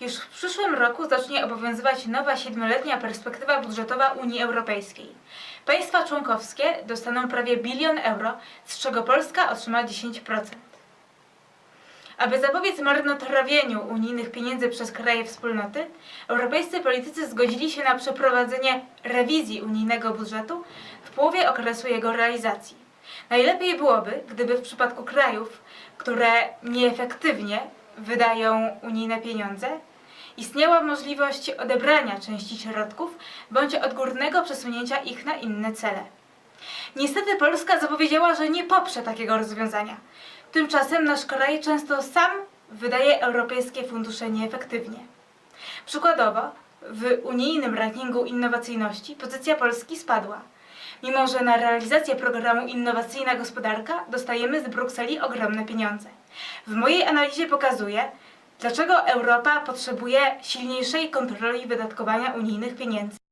Już w przyszłym roku zacznie obowiązywać nowa siedmioletnia perspektywa budżetowa Unii Europejskiej. Państwa członkowskie dostaną prawie bilion euro, z czego Polska otrzyma 10%. Aby zapobiec marnotrawieniu unijnych pieniędzy przez kraje wspólnoty, europejscy politycy zgodzili się na przeprowadzenie rewizji unijnego budżetu w połowie okresu jego realizacji. Najlepiej byłoby, gdyby w przypadku krajów, które nieefektywnie wydają unijne pieniądze, istniała możliwość odebrania części środków bądź odgórnego przesunięcia ich na inne cele. Niestety Polska zapowiedziała, że nie poprze takiego rozwiązania. Tymczasem nasz kraj często sam wydaje europejskie fundusze nieefektywnie. Przykładowo, w unijnym rankingu innowacyjności pozycja Polski spadła, mimo że na realizację programu Innowacyjna Gospodarka dostajemy z Brukseli ogromne pieniądze. W mojej analizie pokazuję, dlaczego Europa potrzebuje silniejszej kontroli wydatkowania unijnych pieniędzy.